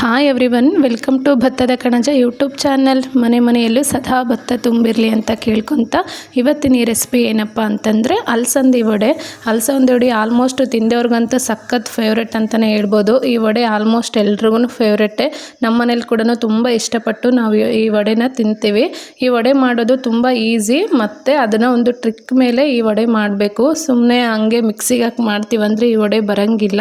Hi everyone welcome to ಭತ್ತದ ಕಣಜ YouTube channel ಮನೆ ಮನೆಯಲ್ಲೂ ಸದಾ ಭತ್ತ ತುಂಬಿರಲಿ ಅಂತ ಕೇಳ್ಕೊತ ಇವತ್ತಿನ ಈ ರೆಸಿಪಿ ಏನಪ್ಪ ಅಂತಂದರೆ ಅಲಸಂದಿ ವಡೆ. ಅಲಸಂದಿ ವಡೆ ಆಲ್ಮೋಸ್ಟ್ ತಿಂದವ್ರಿಗಂತೂ ಸಖತ್ ಫೇವ್ರೆಟ್ ಅಂತಲೇ ಹೇಳ್ಬೋದು. ಈ ವಡೆ ಆಲ್ಮೋಸ್ಟ್ ಎಲ್ರಿಗೂ ಫೇವ್ರೆಟೇ ನಮ್ಮ ಮನೇಲಿ ಕೂಡ ತುಂಬ ಇಷ್ಟಪಟ್ಟು ನಾವು ಈ ವಡೆನ ತಿಂತೀವಿ. ಈ ವಡೆ ಮಾಡೋದು ತುಂಬ ಈಸಿ ಮತ್ತು ಅದನ್ನು ಒಂದು ಟ್ರಿಕ್ ಮೇಲೆ ಈ ವಡೆ ಮಾಡಬೇಕು. ಸುಮ್ಮನೆ ಹಂಗೆ ಮಿಕ್ಸಿಗೆ ಹಾಕಿ ಮಾಡ್ತೀವಂದರೆ ಈ ವಡೆ ಬರೋಂಗಿಲ್ಲ.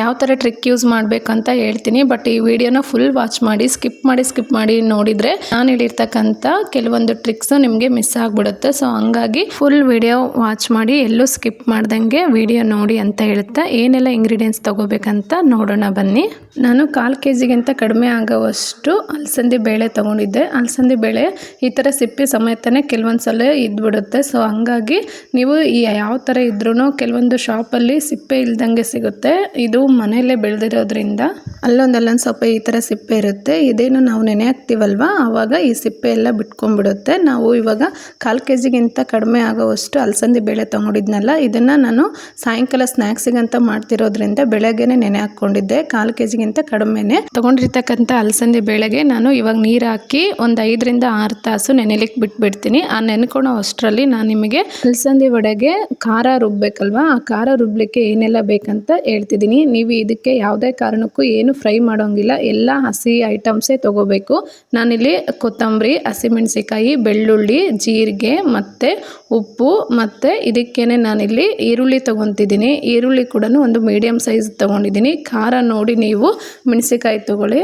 ಯಾವ ಥರ ಟ್ರಿಕ್ ಯೂಸ್ ಮಾಡಬೇಕಂತ ಹೇಳ್ತೀನಿ ಬಟ್ ಈ ವಿಡಿಯೋನ ಫುಲ್ ವಾಚ್ ಮಾಡಿ ಸ್ಕಿಪ್ ಮಾಡಿ ಸ್ಕಿಪ್ ಮಾಡಿ ನೋಡಿದರೆ ನಾನು ಹೇಳಿರ್ತಕ್ಕಂಥ ಕೆಲವೊಂದು ಟ್ರಿಕ್ಸ್ ನಿಮಗೆ ಮಿಸ್ ಆಗಿಬಿಡುತ್ತೆ. ಸೊ ಹಂಗಾಗಿ ಫುಲ್ ವಿಡಿಯೋ ವಾಚ್ ಮಾಡಿ, ಎಲ್ಲೂ ಸ್ಕಿಪ್ ಮಾಡ್ದಂಗೆ ವಿಡಿಯೋ ನೋಡಿ ಅಂತ ಹೇಳ್ತಾ ಏನೆಲ್ಲ ಇಂಗ್ರೀಡಿಯೆಂಟ್ಸ್ ತಗೋಬೇಕಂತ ನೋಡೋಣ ಬನ್ನಿ. ನಾನು ಕಾಲು ಕೆ ಜಿಗಿಂತ ಕಡಿಮೆ ಆಗೋವಷ್ಟು ಅಲಸಂದಿ ಬೇಳೆ ತೊಗೊಂಡಿದ್ದೆ. ಅಲಸಂದಿ ಬೇಳೆ ಈ ಥರ ಸಿಪ್ಪೆ ಸಮೇತನೇ ಕೆಲವೊಂದು ಸಲ ಇದ್ಬಿಡುತ್ತೆ. ಸೊ ಹಂಗಾಗಿ ನೀವು ಯಾವ ಥರ ಇದ್ರೂ ಕೆಲವೊಂದು ಶಾಪಲ್ಲಿ ಸಿಪ್ಪೆ ಇಲ್ದಂಗೆ ಸಿಗುತ್ತೆ. ಇದು ಮನೆಯಲ್ಲೇ ಬೆಳೆದಿರೋದ್ರಿಂದ ಅಲ್ಲೊಂದು ಅಲ್ಲೊಂದು ಸ್ವಲ್ಪ ಈ ಥರ ಸಿಪ್ಪೆ ಇರುತ್ತೆ. ಇದೇನು ನಾವು ನೆನೆ ಹಾಕ್ತೀವಲ್ವ? ಆವಾಗ ಈ ಸಿಪ್ಪೆ ಎಲ್ಲ ಬಿಟ್ಕೊಂಡ್ಬಿಡುತ್ತೆ. ನಾವು ಇವಾಗ ಕಾಲು ಕೆ ಜಿಗಿಂತ ಕಡಿಮೆ ಆಗೋವಷ್ಟು ಅಲಸಂದಿ ಬೇಳೆ ತೊಗೊಂಡಿದ್ನಲ್ಲ, ಇದನ್ನು ನಾನು ಸಾಯಂಕಾಲ ಸ್ನ್ಯಾಕ್ಸಿಗಂತ ಮಾಡ್ತಿರೋದ್ರಿಂದ ಬೆಳಗ್ಗೆನೆ ನೆನೆ ಹಾಕ್ಕೊಂಡಿದ್ದೆ. ಕಾಲು ಕೆ ಜಿಗಿಂತ ಕಡಿಮೆನೆ. ತೊಗೊಂಡಿರ್ತಕ್ಕಂಥ ಅಲಸಂದಿ ಬೇಳೆಗೆ ನಾನು ಇವಾಗ ನೀರು ಹಾಕಿ ಒಂದು ಐದರಿಂದ ಆರು ತಾಸು ನೆನೆಲಿಕ್ಕೆ ಬಿಟ್ಬಿಡ್ತೀನಿ. ಆ ನೆನ್ಕೊಳೋ ಅಷ್ಟರಲ್ಲಿ ನಾನು ನಿಮಗೆ ಅಲಸಂದಿ ವಡೆಗೆ ಖಾರ ರುಬ್ಬೇಕಲ್ವಾ? ಆ ಖಾರ ರುಬ್ಲಿಕ್ಕೆ ಏನೆಲ್ಲ ಬೇಕಂತ ಹೇಳ್ತಿದ್ದೀನಿ. ನೀವು ಇದಕ್ಕೆ ಯಾವುದೇ ಕಾರಣಕ್ಕೂ ಏನು ಫ್ರೈ ಮಾಡೋಂಗಿಲ್ಲ. ಎಲ್ಲ ಹಸಿ ಐಟಮ್ಸೇ ತೊಗೋಬೇಕು. ನಾನಿಲ್ಲಿ ಕೊತ್ತಂಬರಿ ಹಸಿಮೆಣಸಿಕಾಯಿ ಬೆಳ್ಳುಳ್ಳಿ, ಜೀರಿಗೆ ಮತ್ತು ಉಪ್ಪು ಮತ್ತು ಇದಕ್ಕೇನೆ ನಾನಿಲ್ಲಿ ಈರುಳ್ಳಿ ತೊಗೊತಿದ್ದೀನಿ. ಈರುಳ್ಳಿ ಕೂಡ ಒಂದು ಮೀಡಿಯಮ್ ಸೈಜ್ ತೊಗೊಂಡಿದ್ದೀನಿ. ಖಾರ ನೋಡಿ ನೀವು ಮೆಣಸಿಕಾಯಿ ತೊಗೊಳ್ಳಿ.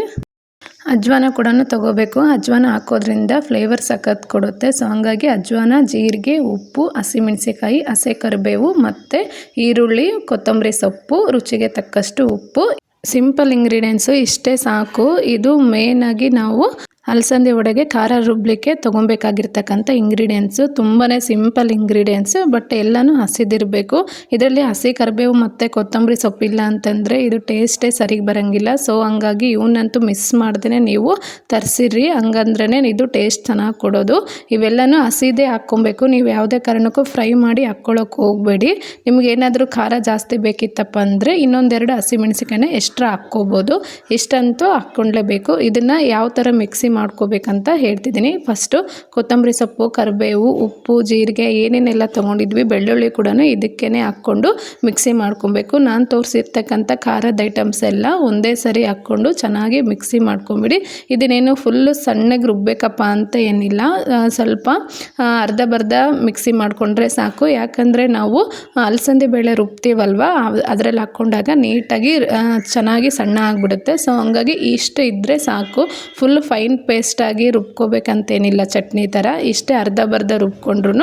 ಅಜ್ವಾನ ಕೂಡ ತೊಗೋಬೇಕು. ಅಜ್ವಾನ ಹಾಕೋದ್ರಿಂದ ಫ್ಲೇವರ್ ಸಖತ್ ಕೊಡುತ್ತೆ. ಸೊ ಹಂಗಾಗಿ ಅಜ್ವಾನ, ಜೀರಿಗೆ, ಉಪ್ಪು ಹಸಿಮೆಣಸಿಕಾಯಿ ಹಸೆ ಕರಿಬೇವು ಮತ್ತು ಈರುಳ್ಳಿ, ಕೊತ್ತಂಬರಿ ಸೊಪ್ಪು, ರುಚಿಗೆ ತಕ್ಕಷ್ಟು ಉಪ್ಪು. ಸಿಂಪಲ್ ಇಂಗ್ರೀಡಿಯೆಂಟ್ಸು ಇಷ್ಟೇ ಸಾಕು. ಇದು ಮೇಯ್ನಾಗಿ ನಾವು ಅಲಸಂದಿ ಒಡೆಗೆ ಖಾರ ರುಬ್ಲಿಕ್ಕೆ ತೊಗೊಬೇಕಾಗಿರ್ತಕ್ಕಂಥ ಇಂಗ್ರೀಡಿಯೆಂಟ್ಸು ತುಂಬಾ ಸಿಂಪಲ್ ಇಂಗ್ರೀಡಿಯೆಂಟ್ಸು ಬಟ್ ಎಲ್ಲನೂ ಹಸಿದಿರಬೇಕು. ಇದರಲ್ಲಿ ಹಸಿ ಕರಿಬೇವು ಮತ್ತು ಕೊತ್ತಂಬರಿ ಸೊಪ್ಪಿಲ್ಲ ಅಂತಂದರೆ ಇದು ಟೇಸ್ಟೇ ಸರಿಗೆ ಬರೋಂಗಿಲ್ಲ. ಸೊ ಹಂಗಾಗಿ ಇವನ್ನಂತೂ ಮಿಸ್ ಮಾಡ್ದೇ ನೀವು ತರಿಸಿರಿ. ಹಂಗಂದ್ರೇ ಇದು ಟೇಸ್ಟ್ ಚೆನ್ನಾಗಿ ಕೊಡೋದು. ಇವೆಲ್ಲನೂ ಹಸಿದೇ ಹಾಕ್ಕೊಬೇಕು. ನೀವು ಯಾವುದೇ ಕಾರಣಕ್ಕೂ ಫ್ರೈ ಮಾಡಿ ಹಾಕ್ಕೊಳ್ಳೋಕೆ ಹೋಗಬೇಡಿ. ನಿಮಗೇನಾದರೂ ಖಾರ ಜಾಸ್ತಿ ಬೇಕಿತ್ತಪ್ಪ ಅಂದರೆ ಇನ್ನೊಂದೆರಡು ಹಸಿಮೆಣಸಿಕಾಯಿನ ಎಕ್ಸ್ಟ್ರಾ ಹಾಕ್ಕೋಬೋದು. ಇಷ್ಟಂತೂ ಹಾಕ್ಕೊಳ್ಳೇಬೇಕು ಇದನ್ನು ಯಾವ ಥರ ಮಿಕ್ಸಿ ಮಾಡ್ಕೋಬೇಕಂತ ಹೇಳ್ತಿದ್ದೀನಿ. ಫಸ್ಟು ಕೊತ್ತಂಬರಿ ಸೊಪ್ಪು, ಕರಿಬೇವು, ಉಪ್ಪು, ಜೀರಿಗೆ ಏನೇನೆಲ್ಲ ತೊಗೊಂಡಿದ್ವಿ ಬೆಳ್ಳುಳ್ಳಿ ಕೂಡ ಇದಕ್ಕೇ ಹಾಕ್ಕೊಂಡು ಮಿಕ್ಸಿ ಮಾಡ್ಕೊಬೇಕು. ನಾನು ತೋರಿಸಿರ್ತಕ್ಕಂಥ ಖಾರದ ಐಟಮ್ಸ್ ಎಲ್ಲ ಒಂದೇ ಸರಿ ಹಾಕ್ಕೊಂಡು ಚೆನ್ನಾಗಿ ಮಿಕ್ಸಿ ಮಾಡ್ಕೊಂಬಿಡಿ. ಇದನ್ನೇನು ಫುಲ್ಲು ಸಣ್ಣಗೆ ರುಬ್ಬೇಕಪ್ಪ ಅಂತ ಏನಿಲ್ಲ. ಸ್ವಲ್ಪ ಅರ್ಧ ಬರ್ಧ ಮಿಕ್ಸಿ ಮಾಡಿಕೊಂಡ್ರೆ ಸಾಕು. ಯಾಕಂದರೆ ನಾವು ಅಲಸಂದಿ ಬೇಳೆ ರುಬ್ತೀವಲ್ವ ಅದರಲ್ಲಿ ಹಾಕ್ಕೊಂಡಾಗ ನೀಟಾಗಿ ಚೆನ್ನಾಗಿ ಸಣ್ಣ ಆಗಿಬಿಡುತ್ತೆ. ಸೊ ಹಂಗಾಗಿ ಇಷ್ಟು ಇದ್ದರೆ ಸಾಕು. ಫುಲ್ ಫೈನ್ ಪೇಸ್ಟಾಗಿ ರುಬ್ಕೋಬೇಕಂತೇನಿಲ್ಲ ಚಟ್ನಿ ಥರ ಇಷ್ಟೇ ಅರ್ಧ ಬರ್ಧ ರುಬ್ಕೊಂಡ್ರೂ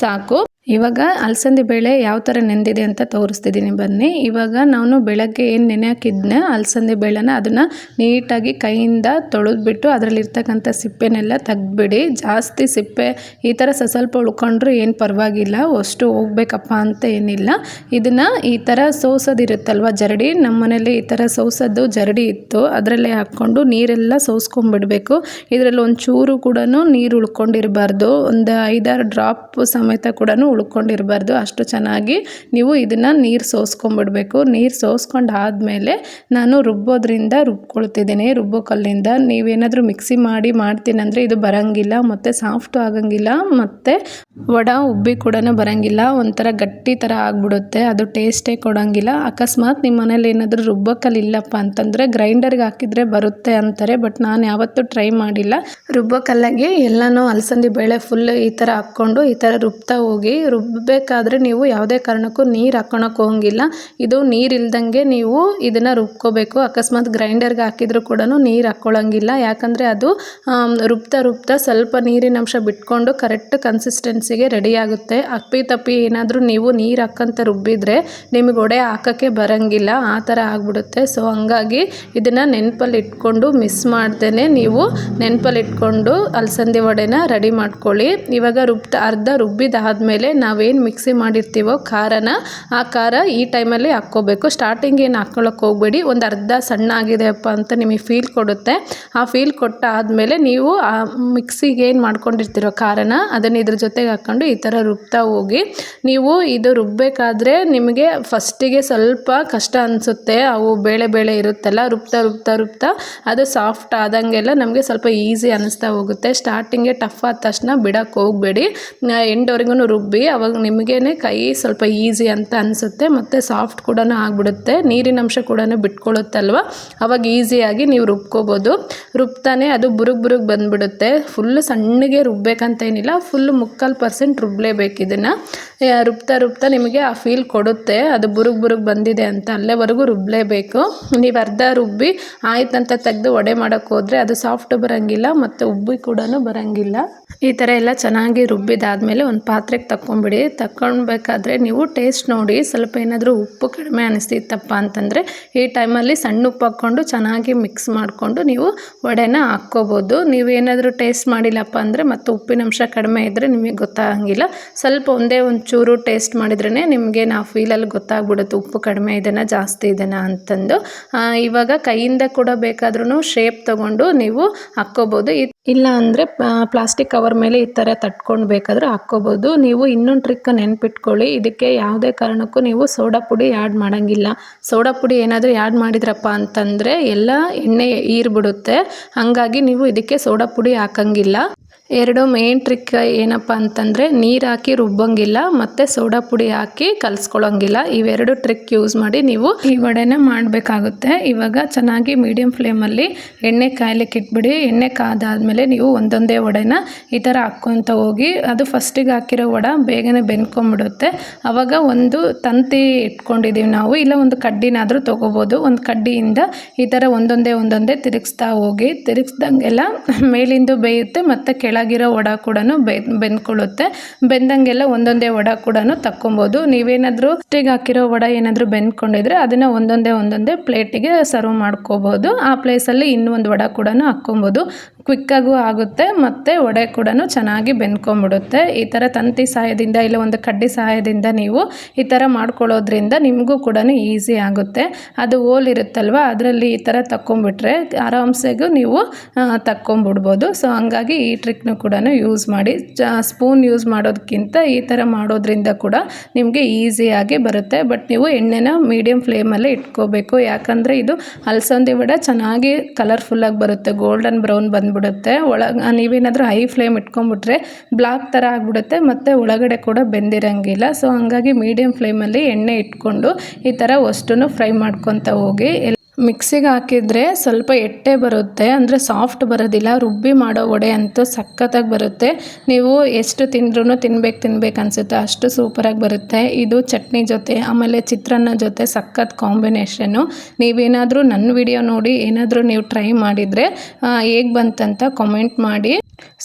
ಸಾಕು. ಇವಾಗ ಅಲಸಂದಿ ಬೇಳೆ ಯಾವ ಥರ ನೆಂದಿದೆ ಅಂತ ತೋರಿಸ್ತಿದ್ದೀನಿ ಬನ್ನಿ. ಇವಾಗ ನಾನು ಬೆಳಗ್ಗೆ ಏನು ನೆನೆ ಹಾಕಿದ್ನ ಅಲಸಂದಿ ಬೇಳೆನ ಅದನ್ನು ನೀಟಾಗಿ ಕೈಯಿಂದ ತೊಳೆದ್ಬಿಟ್ಟು ಅದರಲ್ಲಿರ್ತಕ್ಕಂಥ ಸಿಪ್ಪೆನೆಲ್ಲ ತೆಗ್ದುಬಿಡಿ. ಜಾಸ್ತಿ ಸಿಪ್ಪೆ ಈ ಥರ ಸ್ವಲ್ಪ ಉಳ್ಕೊಂಡ್ರೂ ಏನು ಪರವಾಗಿಲ್ಲ, ಅಷ್ಟು ಹೋಗ್ಬೇಕಪ್ಪ ಅಂತ ಏನಿಲ್ಲ. ಇದನ್ನು ಈ ಥರ ಸೋಸೋದಿರುತ್ತಲ್ವ ಜರಡಿ ನಮ್ಮ ಮನೇಲಿ ಈ ಥರ ಸೋಸೋದು ಜರಡಿ ಇತ್ತು. ಅದರಲ್ಲೇ ಹಾಕ್ಕೊಂಡು ನೀರೆಲ್ಲ ಸೋಸ್ಕೊಂಡ್ಬಿಡಬೇಕು ಇದರಲ್ಲಿ ಒಂಚೂರು ಕೂಡ ನೀರು ಉಳ್ಕೊಂಡಿರಬಾರ್ದು. ಒಂದು ಐದಾರು ಡ್ರಾಪ್ ಸಮೇತ ಕೂಡ ಉಳ್ಕೊಂಡಿರಬಾರ್ದು. ಅಷ್ಟು ಚೆನ್ನಾಗಿ ನೀವು ಇದನ್ನು ನೀರು ಸೋಸ್ಕೊಂಡ್ಬಿಡ್ಬೇಕು ನೀರು ಸೋಸ್ಕೊಂಡು ಆದಮೇಲೆ ನಾನು ರುಬ್ಬೋದ್ರಿಂದ ರುಬ್ಕೊಳ್ತಿದ್ದೀನಿ. ರುಬ್ಬೋ ಕಲ್ಲಿಂದ ನೀವೇನಾದರೂ ಮಿಕ್ಸಿ ಮಾಡಿ ಮಾಡ್ತೀನಂದರೆ ಇದು ಬರೋಂಗಿಲ್ಲ. ಮತ್ತು ಸಾಫ್ಟು ಆಗಂಗಿಲ್ಲ. ಮತ್ತು ವಡ ಉಬ್ಬಿ ಕೂಡ ಬರೋಂಗಿಲ್ಲ. ಒಂಥರ ಗಟ್ಟಿ ಥರ ಆಗಿಬಿಡುತ್ತೆ. ಅದು ಟೇಸ್ಟೇ ಕೊಡೋಂಗಿಲ್ಲ. ಅಕಸ್ಮಾತ್ ನಿಮ್ಮ ಮನೇಲಿ ಏನಾದರೂ ರುಬ್ಬೋಕಲ್ಲಿ ಇಲ್ಲಪ್ಪ ಅಂತಂದರೆ ಗ್ರೈಂಡರ್ಗೆ ಹಾಕಿದರೆ ಬರುತ್ತೆ ಅಂತಾರೆ. ಬಟ್ ನಾನು ಯಾವತ್ತೂ ಟ್ರೈ ಮಾಡಿಲ್ಲ. ರುಬ್ಬೋ ಕಲ್ಲಾಗೆ ಎಲ್ಲನೂ ಅಲಸಂದಿ ಬೇಳೆ ಫುಲ್ ಈ ಥರ ಹಾಕ್ಕೊಂಡು ಈ ಥರ ರುಬ್ತಾ ಹೋಗಿ ರುಬ್ಬಬೇಕಾದ್ರೆ ನೀವು ಯಾವುದೇ ಕಾರಣಕ್ಕೂ ನೀರು ಹಾಕೊಳಕ್ಕೆ ಹೋಗಂಗಿಲ್ಲ. ಇದು ನೀರು ಇಲ್ದಂಗೆ ನೀವು ಇದನ್ನು ರುಬ್ಕೋಬೇಕು. ಅಕಸ್ಮಾತ್ ಗ್ರೈಂಡರ್ಗೆ ಹಾಕಿದ್ರು ಕೂಡ ನೀರು ಹಾಕ್ಕೊಳ್ಳೋಂಗಿಲ್ಲ ಯಾಕಂದರೆ ಅದು ರುಬ್ತಾ ರುಬ್ತಾ ಸ್ವಲ್ಪ ನೀರಿನ ಅಂಶ ಬಿಟ್ಕೊಂಡು ಕರೆಕ್ಟ್ ಕನ್ಸಿಸ್ಟೆನ್ಸಿಗೆ ರೆಡಿ ಆಗುತ್ತೆ. ಅಪ್ಪಿ ತಪ್ಪಿ ಏನಾದರೂ ನೀವು ನೀರು ಹಾಕಂತ ರುಬ್ಬಿದರೆ ನಿಮಗೆ ಒಡೆ ಹಾಕೋಕ್ಕೆ ಬರೋಂಗಿಲ್ಲ. ಆ ಥರ ಆಗಿಬಿಡುತ್ತೆ. ಸೊ ಹಂಗಾಗಿ ಇದನ್ನು ನೆನಪಲ್ಲಿ ಇಟ್ಕೊಂಡು ಮಿಸ್ ಮಾಡ್ದೇ ನೀವು ನೆನಪಲ್ಲಿ ಇಟ್ಕೊಂಡು ಅಲಸಂದಿ ವಡೆನ ರೆಡಿ ಮಾಡ್ಕೊಳ್ಳಿ. ಇವಾಗ ರುಬ್ತಾ, ಅರ್ಧ ರುಬ್ಬಿದಾದಮೇಲೆ ನಾವೇನು ಮಿಕ್ಸಿ ಮಾಡಿರ್ತೀವೋ ಖಾರನ, ಆ ಖಾರ ಈ ಟೈಮಲ್ಲಿ ಹಾಕ್ಕೋಬೇಕು. ಸ್ಟಾರ್ಟಿಂಗ್ ಏನು ಹಾಕ್ಕೊಳ್ಳೋಕೆ ಹೋಗಬೇಡಿ. ಒಂದು ಅರ್ಧ ಸಣ್ಣ ಆಗಿದೆಯಪ್ಪ ಅಂತ ನಿಮಗೆ ಫೀಲ್ ಕೊಡುತ್ತೆ. ಆ ಫೀಲ್ ಕೊಟ್ಟಾದಮೇಲೆ ನೀವು ಆ ಮಿಕ್ಸಿಗೆ ಏನು ಮಾಡ್ಕೊಂಡಿರ್ತೀರೋ ಖಾರನ, ಅದನ್ನು ಇದ್ರ ಜೊತೆಗೆ ಹಾಕ್ಕೊಂಡು ಈ ಥರ ರುಬ್ತಾ ಹೋಗಿ, ನೀವು ಇದು ರುಬ್ಬಬೇಕಾದ್ರೆ ನಿಮಗೆ ಫಸ್ಟಿಗೆ ಸ್ವಲ್ಪ ಕಷ್ಟ ಅನಿಸುತ್ತೆ. ಅವು ಬೇಳೆ ಬೇಳೆ ಇರುತ್ತಲ್ಲ, ರುಬ್ತಾ ರುಬ್ತಾ ರುಬ್ತಾ ಅದು ಸಾಫ್ಟ್ ಆದಂಗೆಲ್ಲ ನಮಗೆ ಸ್ವಲ್ಪ ಈಸಿ ಅನ್ನಿಸ್ತಾ ಹೋಗುತ್ತೆ. ಸ್ಟಾರ್ಟಿಂಗೆ ಟಫ್ ಆದ ತಕ್ಷಣ ಬಿಡೋಕ್ಕೆ ಹೋಗಬೇಡಿ. ಎಂಡವರೆಗೂ ರುಬ್ಬಿ ಅವಾಗ ನಿಮಗೇ ಕೈ ಸ್ವಲ್ಪ ಈಸಿ ಅಂತ ಅನಿಸುತ್ತೆ, ಮತ್ತು ಸಾಫ್ಟ್ ಕೂಡ ಆಗಿಬಿಡುತ್ತೆ. ನೀರಿನ ಅಂಶ ಕೂಡ ಬಿಟ್ಕೊಳ್ಳುತ್ತಲ್ವ ಅವಾಗ ಈಸಿಯಾಗಿ ನೀವು ರುಬ್ಕೋಬೋದು. ರುಬ್ತಾನೆ ಅದು ಬುರುಗ್ ಬುರುಗ್ ಬಂದುಬಿಡುತ್ತೆ. ಫುಲ್ ಸಣ್ಣಗೆ ರುಬ್ಬೇಕಂತ ಏನಿಲ್ಲ ಫುಲ್ ಮುಕ್ಕಾಲು ಪರ್ಸೆಂಟ್ ರುಬ್ಲೇಬೇಕು ಇದನ್ನು. ರುಬ್ತಾ ರುಬ್ತಾ ನಿಮಗೆ ಆ ಫೀಲ್ ಕೊಡುತ್ತೆ. ಅದು ಬುರುಗ್ ಬುರುಗ್ ಬಂದಿದೆ ಅಂತ ಅಲ್ಲೇವರೆಗೂ ರುಬ್ಬಲೇಬೇಕು ನೀವು ಅರ್ಧ ರುಬ್ಬಿ ಆಯ್ತಂತ ತೆಗೆದು ವಡೆ ಮಾಡೋಕ್ಕೆ ಹೋದರೆ ಅದು ಸಾಫ್ಟ್ ಬರೋಂಗಿಲ್ಲ, ಮತ್ತು ಉಬ್ಬಿ ಕೂಡ ಬರೋಂಗಿಲ್ಲ. ಈ ಥರ ಎಲ್ಲ ಚೆನ್ನಾಗಿ ರುಬ್ಬಿದಾದಮೇಲೆ ಒಂದು ಪಾತ್ರೆಗೆ ತಕ್ಕೊಂಬಿಡಿ ತಕ್ಕೊಳ್ಬೇಕಾದ್ರೆ ನೀವು ಟೇಸ್ಟ್ ನೋಡಿ. ಸ್ವಲ್ಪ ಏನಾದರೂ ಉಪ್ಪು ಕಡಿಮೆ ಅನಿಸ್ತಿತ್ತಪ್ಪ ಅಂತಂದರೆ ಈ ಟೈಮಲ್ಲಿ ಸಣ್ಣ ಉಪ್ಪು ಹಾಕ್ಕೊಂಡು ಚೆನ್ನಾಗಿ ಮಿಕ್ಸ್ ಮಾಡಿಕೊಂಡು ನೀವು ವಡೆನ ಹಾಕ್ಕೋಬೋದು. ನೀವೇನಾದರೂ ಟೇಸ್ಟ್ ಮಾಡಿಲ್ಲಪ್ಪ ಅಂದರೆ ಮತ್ತು ಉಪ್ಪಿನಂಶ ಕಡಿಮೆ ಇದ್ದರೆ ನಿಮಗೆ ಗೊತ್ತಾಗಂಗಿಲ್ಲ. ಸ್ವಲ್ಪ ಒಂದೇ ಒಂದು ಚೂರು ಟೇಸ್ಟ್ ಮಾಡಿದ್ರೇ ನಿಮಗೆ ನಾ ಫೀಲಲ್ಲಿ ಗೊತ್ತಾಗ್ಬಿಡುತ್ತೆ ಉಪ್ಪು ಕಡಿಮೆ ಇದೆನಾ, ಜಾಸ್ತಿ ಇದೆನಾ ಅಂತಂದು. ಇವಾಗ ಕೈಯಿಂದ ಕೂಡ ಬೇಕಾದ್ರೂ ಶೇಪ್ ತೊಗೊಂಡು ನೀವು ಹಾಕ್ಕೋಬೋದು. ಇಲ್ಲ ಅಂದರೆ ಪ್ಲಾಸ್ಟಿಕ್ ಕವರ್ ಮೇಲೆ ಈ ಥರ ತಟ್ಕೊಂಡು ಬೇಕಾದರೂ ಹಾಕ್ಕೋಬೋದು. ನೀವು ಇನ್ನೊಂದು ಟ್ರಿಕ್ ನೆನ್ಪಿಟ್ಕೊಳ್ಳಿ. ಇದಕ್ಕೆ ಯಾವುದೇ ಕಾರಣಕ್ಕೂ ನೀವು ಸೋಡಾ ಪುಡಿ ಆ್ಯಡ್ ಮಾಡೋಂಗಿಲ್ಲ. ಸೋಡಾ ಪುಡಿ ಏನಾದರೂ ಆ್ಯಡ್ ಮಾಡಿದ್ರಪ್ಪ ಅಂತಂದರೆ ಎಲ್ಲ ಎಣ್ಣೆ ಈರ್ಬಿಡುತ್ತೆ ಹಾಗಾಗಿ ನೀವು ಇದಕ್ಕೆ ಸೋಡಾ ಪುಡಿ ಹಾಕಂಗಿಲ್ಲ. ಎರಡು ಮೇನ್ ಟ್ರಿಕ್ ಏನಪ್ಪ ಅಂತಂದರೆ ನೀರು ಹಾಕಿ ರುಬ್ಬಂಗಿಲ್ಲ, ಮತ್ತು ಸೋಡಾ ಪುಡಿ ಹಾಕಿ ಕಲಿಸ್ಕೊಳ್ಳೋಂಗಿಲ್ಲ ಇವೆರಡು ಟ್ರಿಕ್ ಯೂಸ್ ಮಾಡಿ ನೀವು ಈ ವಡೆನ ಮಾಡಬೇಕಾಗುತ್ತೆ. ಇವಾಗ ಚೆನ್ನಾಗಿ ಮೀಡಿಯಮ್ ಫ್ಲೇಮಲ್ಲಿ ಎಣ್ಣೆ ಕಾಯ್ಲಿಕ್ಕೆ ಇಟ್ಬಿಡಿ. ಎಣ್ಣೆ ಕಾದಾದಮೇಲೆ ನೀವು ಒಂದೊಂದೇ ವಡೆನ ಈ ಥರ ಹಾಕ್ಕೊತ ಹೋಗಿ, ಅದು ಫಸ್ಟಿಗೆ ಹಾಕಿರೋ ವಡೆ ಬೇಗನೆ ಬೆಂದ್ಕೊಂಬಿಡುತ್ತೆ. ಆವಾಗ ಒಂದು ತಂತಿ ಇಟ್ಕೊಂಡಿದ್ದೀವಿ ನಾವು. ಇಲ್ಲ ಒಂದು ಕಡ್ಡಿನಾದರೂ ತೊಗೋಬೋದು. ಒಂದು ಕಡ್ಡಿಯಿಂದ ಈ ಥರ ಒಂದೊಂದೇ ಒಂದೊಂದೇ ತಿರುಗಿಸ್ತಾ ಹೋಗಿ, ತಿರುಗಿಸ್ದಂಗೆಲ್ಲ ಮೇಲಿಂದು ಬೇಯುತ್ತೆ, ಮತ್ತು ಕೆಳ ಕೆಳಗಿರೋ ವಡ ಕೂಡ ಬೆಂದ್ಕೊಳ್ಳುತ್ತೆ. ಬೆಂದಂಗೆಲ್ಲ ಒಂದೊಂದೇ ವಡ ಕೂಡ ತಕ್ಕೊಬೋದು. ನೀವೇನಾದರೂ ಸ್ಟಿಗೆ ಹಾಕಿರೋ ವಡ ಏನಾದರೂ ಬೆಂದ್ಕೊಂಡಿದ್ರೆ ಅದನ್ನು ಒಂದೊಂದೇ ಒಂದೊಂದೇ ಪ್ಲೇಟಿಗೆ ಸರ್ವ್ ಮಾಡ್ಕೋಬೋದು. ಆ ಪ್ಲೇಸಲ್ಲಿ ಅಲ್ಲಿ ಒಂದು ವಡ ಕೂಡ ಹಾಕ್ಕೊಬೋದು. ಕ್ವಿಕ್ಕಾಗೂ ಆಗುತ್ತೆ, ಮತ್ತು ವಡೆ ಕೂಡ ಚೆನ್ನಾಗಿ ಬೆಂದ್ಕೊಂಬಿಡುತ್ತೆ. ಈ ಥರ ತಂತಿ ಸಹಾಯದಿಂದ ಇಲ್ಲ ಒಂದು ಕಡ್ಡಿ ಸಹಾಯದಿಂದ ನೀವು ಈ ಥರ ಮಾಡ್ಕೊಳ್ಳೋದ್ರಿಂದ ನಿಮಗೂ ಕೂಡ ಈಸಿ ಆಗುತ್ತೆ. ಅದು ಓಲ್ ಇರುತ್ತಲ್ವ ಅದರಲ್ಲಿ ಈ ಥರ ತಕ್ಕೊಂಬಿಟ್ರೆ ಆರಾಮ್ಸೆಗೂ ನೀವು ತಕ್ಕೊಂಬಿಡ್ಬೋದು. ಸೊ, ಹಂಗಾಗಿ ಈ ಟ್ರಿಕ್ನೂ ಕೂಡ ಯೂಸ್ ಮಾಡಿ ಸ್ಪೂನ್ ಯೂಸ್ ಮಾಡೋದಕ್ಕಿಂತ ಈ ಥರ ಮಾಡೋದ್ರಿಂದ ಕೂಡ ನಿಮಗೆ ಈಸಿಯಾಗಿ ಬರುತ್ತೆ. ಬಟ್ ನೀವು ಎಣ್ಣೆನ ಮೀಡಿಯಮ್ ಫ್ಲೇಮಲ್ಲೇ ಇಟ್ಕೋಬೇಕು. ಯಾಕಂದರೆ ಇದು ಅಲಸಂದಿ ವಡೆ ಚೆನ್ನಾಗಿ ಕಲರ್ಫುಲ್ಲಾಗಿ ಬರುತ್ತೆ, ಗೋಲ್ಡನ್ ಬ್ರೌನ್ ಬಂದುಬಿಡುತ್ತೆ. ಒಳಗೆ ನೀವೇನಾದರೂ ಹೈ ಫ್ಲೇಮ್ ಇಟ್ಕೊಂಡ್ಬಿಟ್ರೆ ಬ್ಲಾಕ್ ಥರ ಆಗಿಬಿಡುತ್ತೆ ಮತ್ತು ಒಳಗಡೆ ಕೂಡ ಬೆಂದಿರಂಗಿಲ್ಲ. ಸೊ ಹಂಗಾಗಿ ಮೀಡಿಯಮ್ ಫ್ಲೇಮಲ್ಲಿ ಎಣ್ಣೆ ಇಟ್ಕೊಂಡು ಈ ಥರ ವಸ್ತುನು ಫ್ರೈ ಮಾಡ್ಕೊತ ಹೋಗಿ. ಮಿಕ್ಸಿಗೆ ಹಾಕಿದರೆ ಸ್ವಲ್ಪ ಎಟ್ಟೆ ಬರುತ್ತೆ, ಅಂದರೆ ಸಾಫ್ಟ್ ಬರೋದಿಲ್ಲ, ರುಬ್ಬಿ ಮಾಡೋ ವಡೆ ಅಂತೂ ಸಖತ್ತಾಗಿ ಬರುತ್ತೆ. ನೀವು ಎಷ್ಟು ತಿಂದ್ರೂ ತಿನ್ಬೇಕು ತಿನ್ಬೇಕು ಅನಿಸುತ್ತೆ, ಅಷ್ಟು ಸೂಪರಾಗಿ ಬರುತ್ತೆ. ಇದು ಚಟ್ನಿ ಜೊತೆ, ಆಮೇಲೆ ಚಿತ್ರಾನ್ನ ಜೊತೆ ಸಖತ್ ಕಾಂಬಿನೇಷನ್ನು. ನೀವೇನಾದರೂ ನನ್ನ ವಿಡಿಯೋ ನೋಡಿ, ಏನಾದರೂ ನೀವು ಟ್ರೈ ಮಾಡಿದರೆ ಹೇಗೆ ಬಂತಂತ ಕಾಮೆಂಟ್ ಮಾಡಿ.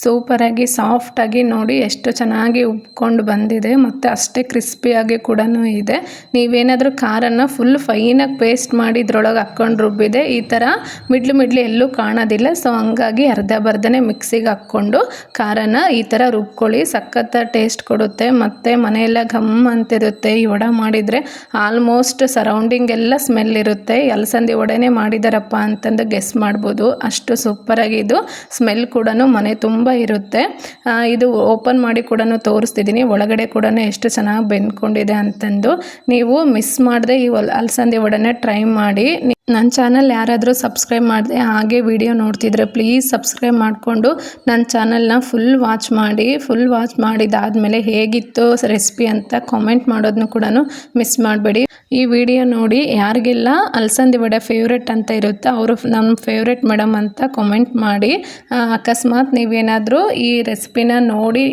ಸೂಪರಾಗಿ ಸಾಫ್ಟಾಗಿ ನೋಡಿ ಎಷ್ಟು ಚೆನ್ನಾಗಿ ಉಬ್ಕೊಂಡು ಬಂದಿದೆ. ಮತ್ತು ಅಷ್ಟೇ ಕ್ರಿಸ್ಪಿಯಾಗಿ ಕೂಡ ಇದೆ. ನೀವೇನಾದರೂ ಖಾರನ್ನು ಫುಲ್ ಫೈನಾಗಿ ಪೇಸ್ಟ್ ಮಾಡಿ ಇದ್ರೊಳಗೆ ಹಾಕ್ಕೊಂಡು ರುಬ್ಬಿದೆ. ಈ ಥರ ಮಿಡ್ಲು ಮಿಡ್ಲು ಎಲ್ಲೂ ಕಾಣೋದಿಲ್ಲ. ಸೊ ಹಂಗಾಗಿ ಅರ್ಧ ಬರ್ಧನೆ ಮಿಕ್ಸಿಗೆ ಹಾಕ್ಕೊಂಡು ಖಾರನ ಈ ಥರ ರುಬ್ಕೊಳ್ಳಿ. ಸಖತ್ತ ಟೇಸ್ಟ್ ಕೊಡುತ್ತೆ. ಮತ್ತು ಮನೆಯೆಲ್ಲ ಘಮ್ ಅಂತಿರುತ್ತೆ. ಈ ವಡ ಮಾಡಿದರೆ ಆಲ್ಮೋಸ್ಟ್ ಸರೌಂಡಿಂಗ್ ಎಲ್ಲ ಸ್ಮೆಲ್ ಇರುತ್ತೆ. ಅಲಸಂದಿ ವಡೆನೇ ಮಾಡಿದಾರಪ್ಪ ಅಂತಂದು ಗೆಸ್ ಮಾಡ್ಬೋದು. ಅಷ್ಟು ಸೂಪರಾಗಿ ಇದು ಸ್ಮೆಲ್ ಕೂಡ ಮನೆ ತುಂಬ ಇರುತ್ತೆ. ಇದು ಓಪನ್ ಮಾಡಿ ಕೂಡ ತೋರಿಸ್ತಿದ್ದೀನಿ ಒಳಗಡೆ ಕೂಡ ಎಷ್ಟು ಚೆನ್ನಾಗಿ ಬೆಂದ್ಕೊಂಡಿದೆ ಅಂತಂದು ನೀವು ಮಿಸ್ ಮಾಡದೆ ಈ ಅಲಸಂದಿ ವಡೆನ ಟ್ರೈ ಮಾಡಿ. ನನ್ನ ಚಾನಲ್ ಯಾರಾದರೂ ಸಬ್ಸ್ಕ್ರೈಬ್ ಮಾಡಿದೆ ಹಾಗೆ ವಿಡಿಯೋ ನೋಡ್ತಿದ್ರೆ ಪ್ಲೀಸ್ ಸಬ್ಸ್ಕ್ರೈಬ್ ಮಾಡಿಕೊಂಡು ನನ್ನ ಚಾನಲ್ನ ಫುಲ್ ವಾಚ್ ಮಾಡಿ, ಫುಲ್ ವಾಚ್ ಮಾಡಿದಾದಮೇಲೆ ಹೇಗಿತ್ತು ರೆಸಿಪಿ ಅಂತ ಕಾಮೆಂಟ್ ಮಾಡೋದನ್ನು ಕೂಡ ಮಿಸ್ ಮಾಡಬೇಡಿ. ಈ ವಿಡಿಯೋ ನೋಡಿ ಯಾರಿಗೆಲ್ಲ ಅಲಸಂದಿ ವಡೆ ಫೇವ್ರೆಟ್ ಅಂತ ಇರುತ್ತೆ ಅವರು ನಮ್ಮ ಫೇವ್ರೆಟ್ ಮೇಡಮ್ ಅಂತ ಕಾಮೆಂಟ್ ಮಾಡಿ. ಅಕಸ್ಮಾತ್ ನೀವೇನಾದರೂ ಈ ರೆಸಿಪಿನ ನೋಡಿ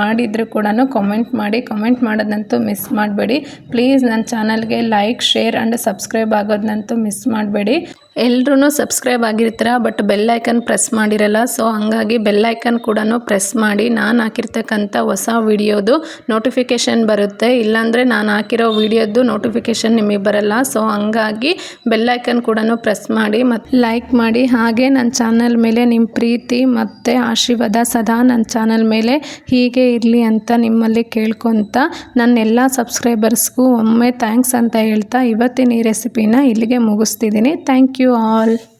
ಮಾಡಿದರೂ ಕೂಡ ಕಾಮೆಂಟ್ ಮಾಡಿ ಕಾಮೆಂಟ್ ಮಾಡೋದಂತೂ ಮಿಸ್ ಮಾಡಬೇಡಿ. ಪ್ಲೀಸ್ ನನ್ನ ಚಾನಲ್ಗೆ ಲೈಕ್ ಶೇರ್ ಆ್ಯಂಡ್ ಸಬ್ಸ್ಕ್ರೈಬ್ ಆಗೋದನ್ನಂತೂ ಮಿಸ್ ಮಾಡಬೇಡಿ. ಎಲ್ರೂ ಸಬ್ಸ್ಕ್ರೈಬ್ ಆಗಿರ್ತೀರ, ಬಟ್ ಬೆಲ್ ಐಕನ್ ಪ್ರೆಸ್ ಮಾಡಿರಲ್ಲ, ಸೊ ಹಂಗಾಗಿ ಬೆಲ್ ಐಕನ್ ಕೂಡ ಪ್ರೆಸ್ ಮಾಡಿ. ನಾನು ಹಾಕಿರ್ತಕ್ಕಂಥ ಹೊಸ ವಿಡಿಯೋದು ನೋಟಿಫಿಕೇಷನ್ ಬರುತ್ತೆ. ಇಲ್ಲಾಂದರೆ ನಾನು ಹಾಕಿರೋ ವಿಡಿಯೋದು ನೋಟಿಫಿಕೇಷನ್ ನಿಮಗೆ ಬರಲ್ಲ. ಸೊ ಹಂಗಾಗಿ ಬೆಲ್ ಐಕನ್ ಕೂಡ ಪ್ರೆಸ್ ಮಾಡಿ ಮತ್ತು ಲೈಕ್ ಮಾಡಿ. ಹಾಗೆ ನನ್ನ ಚಾನಲ್ ಮೇಲೆ ನಿಮ್ಮ ಪ್ರೀತಿ ಮತ್ತು ಆಶೀರ್ವಾದ ಸದಾ ನನ್ನ ಚಾನಲ್ ಮೇಲೆ ಹೀಗೆ ಇರಲಿ ಅಂತ ನಿಮ್ಮಲ್ಲಿ ಕೇಳ್ಕೊತ ನನ್ನ ಎಲ್ಲ ಸಬ್ಸ್ಕ್ರೈಬರ್ಸ್ಗೂ ಒಮ್ಮೆ ಥ್ಯಾಂಕ್ಸ್ ಅಂತ ಹೇಳ್ತಾ ಇವತ್ತಿನ ಈ ರೆಸಿಪಿನ ಇಲ್ಲಿಗೆ ಮುಗಿಸ್ತಿದ್ದೀನಿ. Thank you. you all.